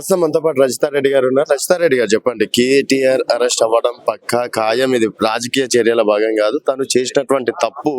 ప్రస్తుతం మనతో పాటు రజితారెడ్డి గారు ఉన్నారు. రజితారెడ్డి గారు చెప్పండి కేటీఆర్ అరెస్ట్ అవ్వడం పక్క ఖాయం? ఇది రాజకీయ చర్యల భాగం కాదు. తను చేసినటువంటి తప్పు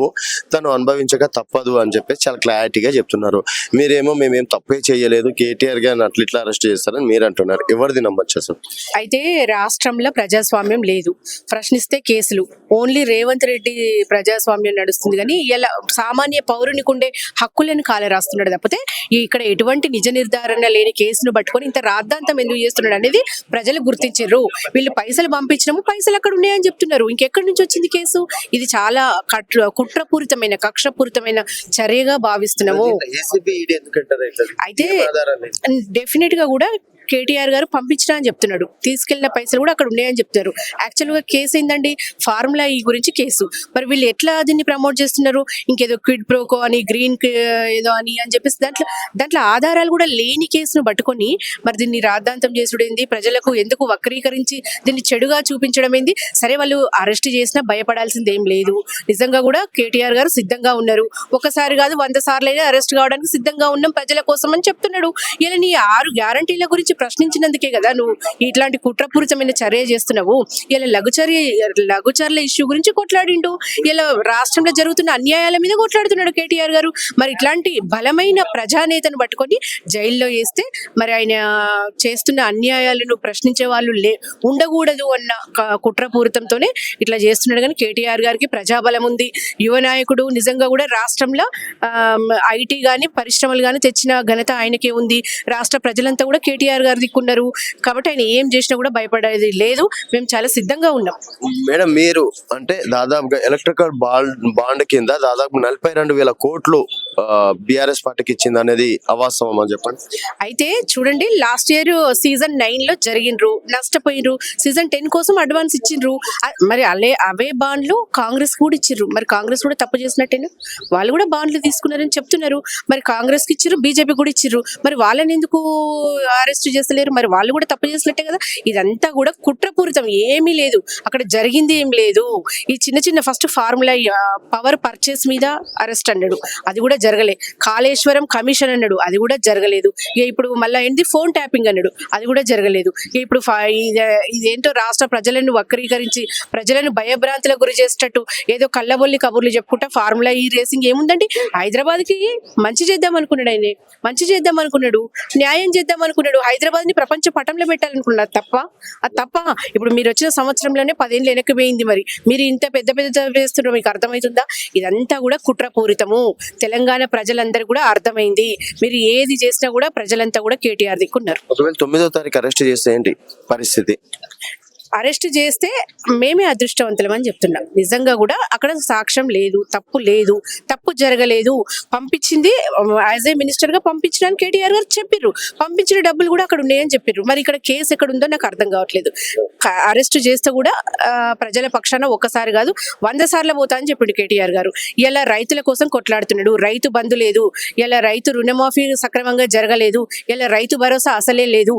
తను అనుభవించక తప్పదు అని చెప్పేసి చాలా క్లారిటీగా చెప్తున్నారు. మీరేమో మేమేం తప్పే చేయలేదు. కేటీఆర్ గారిని అట్లా ఇట్లా అరెస్ట్ చేస్తారని మీరు అంటున్నారు. ఎవరిది నమ్మచ్చు అయితే రాష్ట్రంలో ప్రజాస్వామ్యం లేదు. ప్రశ్నిస్తే కేసులు. ఓన్లీ రేవంత్ రెడ్డి ప్రజాస్వామ్యం నడుస్తుంది కానీ ఇలా సామాన్య పౌరునికి ఉండే హక్కులను కాలరాస్తున్నాడు తప్పితే ఇక్కడ ఎటువంటి నిజ నిర్ధారణ లేని కేసును పట్టుకొని ఇంత రాద్ధాంతం ఎందుకు చేస్తున్నాడు అనేది ప్రజలు గుర్తించారు. వీళ్ళు పైసలు పంపించినాము పైసలు అక్కడ ఉన్నాయని చెప్తున్నారు. ఇంకెక్కడి నుంచి వచ్చింది కేసు? ఇది చాలా కట్ర కుట్రపూరితమైన కక్షపూరితమైన చర్యగా భావిస్తున్నాము. అయితే డెఫినెట్గా కూడా కేటీఆర్ గారు పంపించినా అని చెప్తున్నాడు. తీసుకెళ్ళిన పైసలు కూడా అక్కడ ఉన్నాయని చెప్తారు యాక్చువల్గా కేసు ఏంటండి ఫార్ములా ఈ గురించి కేసు. మరి వీళ్ళు ఎట్లా దీన్ని ప్రమోట్ చేస్తున్నారు? ఇంకేదో క్విడ్ ప్రోకో అని గ్రీన్ ఏదో అని అని చెప్పేసి దాంట్లో దాంట్లో ఆధారాలు కూడా లేని కేసును పట్టుకొని మరి దీన్ని రాద్ధాంతం చేసుడు ఏంది ప్రజలకు ఎందుకు వక్రీకరించి దీన్ని చెడుగా చూపించడం ఏంది? సరే వాళ్ళు అరెస్ట్ చేసినా భయపడాల్సింది ఏం లేదు. నిజంగా కూడా కేటీఆర్ గారు సిద్ధంగా ఉన్నారు. ఒకసారి కాదు వంద సార్లు అయినా అరెస్ట్ కావడానికి సిద్ధంగా ఉన్నాం ప్రజల కోసం అని చెప్తున్నాడు. ఇలా నీ ఆరు గ్యారంటీల గురించి ప్రశ్నించినందుకే కదా నువ్వు ఇట్లాంటి కుట్రపూరితమైన చర్య చేస్తున్నావు. ఇలా లఘుచర్య లఘుచర్ల ఇష్యూ గురించి కొట్లాడిండు. ఇలా రాష్ట్రంలో జరుగుతున్న అన్యాయాల మీద కొట్లాడుతున్నాడు కేటీఆర్ గారు. మరి ఇట్లాంటి బలమైన ప్రజానేతను పట్టుకొని జైల్లో వేస్తే మరి ఆయన చేస్తున్న అన్యాయాలను ప్రశ్నించే వాళ్ళు లే ఉండకూడదు అన్న కుట్రపూరితంతోనే ఇట్లా చేస్తున్నాడు. కానీ కేటీఆర్ గారికి ప్రజాబలం ఉంది. యువ నాయకుడు నిజంగా కూడా రాష్ట్రంలో ఐటీ గాని పరిశ్రమలు కానీ తెచ్చిన ఘనత ఆయనకే ఉంది. రాష్ట్ర ప్రజలంతా కూడా కేటీఆర్ గారు దిక్కున్నారు కాబట్టి ఆయన ఏం చేసినా కూడా భయపడేది లేదు. మేము చాలా సిద్ధంగా ఉన్నాం. మేడం మీరు అంటే దాదాపుగా ఎలక్ట్రికల్ బాండ్ బాండ్ కింద దాదాపు నలభై రెండు వేల కోట్లు బిఆర్ఎస్ పార్టీకి ఇచ్చింది అనేది అవాస్తవం అని చెప్పండి. అయితే చూడండి లాస్ట్ ఇయర్ సీజన్ నైన్లో జరిగినరు నష్టపోయినరు సీజన్ టెన్ కోసం అడ్వాన్స్ ఇచ్చిండ్రు. మరి అలే అవే బాండ్లు కాంగ్రెస్ కూడా ఇచ్చిర్రు మరి కాంగ్రెస్ కూడా తప్పు చేసినట్టేనా? వాళ్ళు కూడా బాండ్లు తీసుకున్నారని చెప్తున్నారు. మరి కాంగ్రెస్కి ఇచ్చిర్రు బీజేపీ కూడా ఇచ్చిర్రు మరి వాళ్ళని ఎందుకు అరెస్ట్ చేస్తలేరు. మరి వాళ్ళు కూడా తప్పు చేసినట్టే కదా. ఇదంతా కూడా కుట్రపూరితం. ఏమీ లేదు. అక్కడ జరిగింది ఏం లేదు. ఈ చిన్న చిన్న ఫస్ట్ ఫార్ములా పవర్ పర్చేస్ మీద అరెస్ట్ అన్నాడు. అది కూడా జరగలే. కాళేశ్వరం కమిషన్ అన్నాడు. అది కూడా జరగలేదు. ఇక ఇప్పుడు మళ్ళీ ఏంటి ఫోన్ ట్యాపింగ్ అన్నాడు. అది కూడా జరగలేదు. ఇక ఇప్పుడు ఇదేంటో రాష్ట్ర ప్రజలను వక్రీకరించి ప్రజలను భయభ్రాంతులకు గురి చేసేటట్టు ఏదో కళ్ళబొల్లి కబుర్లు చెప్పుకుంటా ఫార్ములా ఈ రేసింగ్ ఏముందండి? హైదరాబాద్కి మంచి చేద్దాం అనుకున్నాడు ఆయన. మంచి చేద్దాం అనుకున్నాడు. న్యాయం చేద్దాం అనుకున్నాడు. హైదరాబాద్ని ప్రపంచ పటంలో పెట్టాలనుకున్నారు తప్ప అది తప్ప ఇప్పుడు మీరు వచ్చిన సంవత్సరంలోనే పదేళ్ళు వెనక్కిపోయింది మరి. మీరు ఇంత పెద్ద పెద్ద వేస్తున్నారు మీకు అర్థమవుతుందా? ఇదంతా కూడా కుట్రపూరితము. తెలంగాణ ప్రజలందరూ కూడా అర్థమైంది. మీరు ఏది చేసినా కూడా ప్రజలంతా కూడా కేటీఆర్ దిక్కున్నారు. ఒకవేళ తొమ్మిదో తారీఖు అరెస్ట్ చేస్తే ఏంటి పరిస్థితి? అరెస్ట్ చేస్తే మేమే అదృష్టవంతులం అని చెప్తున్నాం. నిజంగా కూడా అక్కడ సాక్ష్యం లేదు తప్పు లేదు తప్పు జరగలేదు. పంపించింది యాజ్ ఏ మినిస్టర్గా పంపించడానికి కేటీఆర్ గారు చెప్పిర్రు. పంపించిన డబ్బులు కూడా అక్కడ ఉన్నాయని చెప్పిర్రు. మరి ఇక్కడ కేసు ఎక్కడ ఉందో నాకు అర్థం కావట్లేదు. అరెస్ట్ చేస్తే కూడా ప్రజల పక్షాన ఒక్కసారి కాదు వంద సార్లు పోతా అని చెప్పిండు కేటీఆర్ గారు. ఇలా రైతుల కోసం కొట్లాడుతున్నాడు. రైతు బంధు లేదు. ఇలా రైతు రుణమాఫీ సక్రమంగా జరగలేదు. ఇలా రైతు భరోసా అసలే లేదు.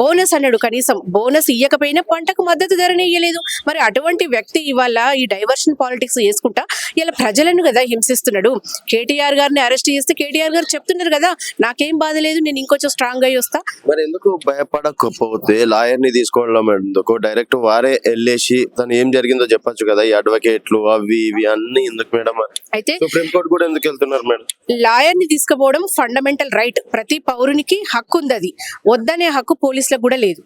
బోనస్ అన్నాడు కనీసం. బోనస్ ఇయ్యకపోయినా పంటకు మద్దతు ధరనే ఇయ్యలేదు మరి అటువంటి వ్యక్తి ఇవాళ ఈ డైవర్షన్ పాలిటిక్స్ చేసుకుంటా ఇలా ప్రజలను కదా హింసిస్తున్నాడు. కేటీఆర్ గారిని అరెస్ట్ చేస్తే కేటీఆర్ గారు చెప్తున్నారు కదా నాకేం బాధ లేదు నేను ఇంకొంచెం స్ట్రాంగ్ అయ్యి వస్తా. మరి ఎందుకు భయపడకపోతే లాయర్ని తీసుకోవడం ఎందుకు? డైరెక్ట్ వారే వెళ్ళేసి తను ఏం జరిగిందో చెప్పొచ్చు కదా ఈ అడ్వకేట్లు అవి ఇవి అన్ని ఎందుకు మేడం? అయితే సుప్రీం కోర్టు కూడా ఎందుకు వెళ్తున్నారు మేడం? లాయర్ని తీసుకుపోవడం ఫండమెంటల్ రైట్ ప్రతి పౌరునికి హక్కు ఉంది అది. వద్దనే హక్కు పోలీసులకు కూడా లేదు.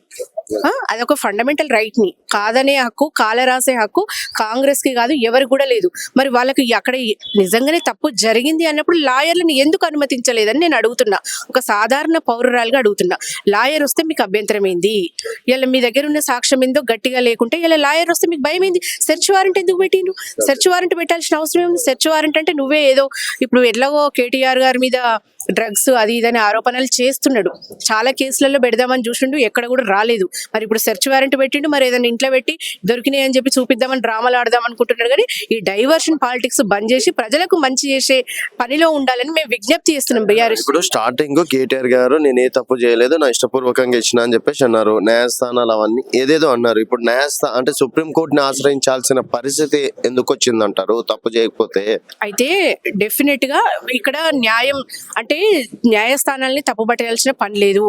అదొక ఫండమెంటల్ రైట్ని. కాదనే హక్కు కాల రాసే హక్కు కాంగ్రెస్కి కాదు ఎవరికి కూడా లేదు. మరి వాళ్ళకి అక్కడ నిజంగానే తప్పు జరిగింది అన్నప్పుడు లాయర్లను ఎందుకు అనుమతించలేదని నేను అడుగుతున్నా. ఒక సాధారణ పౌరురాలుగా అడుగుతున్నా. లాయర్ వస్తే మీకు అభ్యంతరం ఏంది? ఇలా మీ దగ్గర ఉన్న సాక్ష్యం ఏందో గట్టిగా లేకుంటే ఇలా లాయర్ వస్తే మీకు భయం ఏంది? సెర్చ్ వారెంట్ ఎందుకు పెట్టిండు సెర్చ్ వారెంట్ పెట్టాల్సిన అవసరం ఏముంది? సెర్చ్ వారెంట్ అంటే నువ్వే ఏదో ఇప్పుడు ఎట్లాగో కేటీఆర్ గారి మీద డ్రగ్స్ అది ఇదని ఆరోపణలు చేస్తున్నాడు. చాలా కేసులలో పెడదామని చూసిండు ఎక్కడ కూడా రాలేదు. మరి ఇప్పుడు సెర్చ్ వారెంట్ పెట్టిండు మరి ఏదైనా ఇంట్లో పెట్టి దొరికినాయి అని చెప్పి చూపిద్దామని డ్రామాలు ఆడదాం అనుకుంటున్నాడు కానీ ఈ డైవర్షన్ పాలిటిక్స్ బంద్ చేసి ప్రజలకు మంచి చేసే పనిలో ఉండాలని మేము విజ్ఞప్తి చేస్తున్నాం బీఆర్ఎస్ ఇప్పుడు స్టార్టింగ్ కేటీఆర్ గారు నేను ఏ తప్పు చేయలేదు నా ఇష్టపూర్వకంగా ఇచ్చిన అని చెప్పేసి అన్నారు. న్యాయస్థానాలు అవన్నీ ఏదేదో అన్నారు. ఇప్పుడు న్యాయస్థా అంటే సుప్రీం కోర్టుని ఆశ్రయించాల్సిన పరిస్థితి ఎందుకు వచ్చిందంటారు? తప్పు చేయకపోతే? అయితే డెఫినెట్గా ఇక్కడ న్యాయం అంటే న్యాయస్థానాల్ని తప్పుపట్టాల్సిన పని లేదు.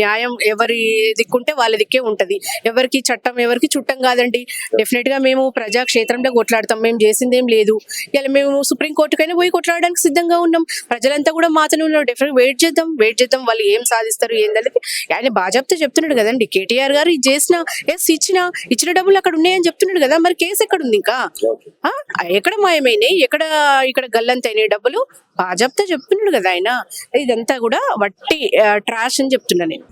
న్యాయం ఎవరి దిక్కుంటే వాళ్ళ దిక్కే ఉంటది. ఎవరికి చట్టం ఎవరికి చుట్టం కాదండి. డెఫినెట్గా మేము ప్రజా క్షేత్రంలో కొట్లాడతాం. మేము చేసింది ఏం లేదు. ఇలా మేము సుప్రీంకోర్టుకైనా పోయి కొట్లాడడానికి సిద్ధంగా ఉన్నాం. ప్రజలంతా కూడా మాతను డెఫినెట్ వెయిట్ చేద్దాం. వెయిట్ చేద్దాం వాళ్ళు ఏం సాధిస్తారు ఏందని ఆయన బాజాప్తా చెప్తున్నాడు కదండి. కేటీఆర్ గారు ఇది చేసిన ఎస్ ఇచ్చిన ఇచ్చిన డబ్బులు అక్కడ ఉన్నాయని చెప్తున్నాడు కదా. మరి కేసు ఎక్కడ ఉంది ఇంకా ఎక్కడ మాయమైనాయి? ఎక్కడ ఇక్కడ గల్లంతైనాయి డబ్బులు? బాజాప్తా చెప్తున్నాడు కదా ఆయన. ఇదంతా కూడా వట్టి ట్రాష్ అని చెప్తున్నా నేను.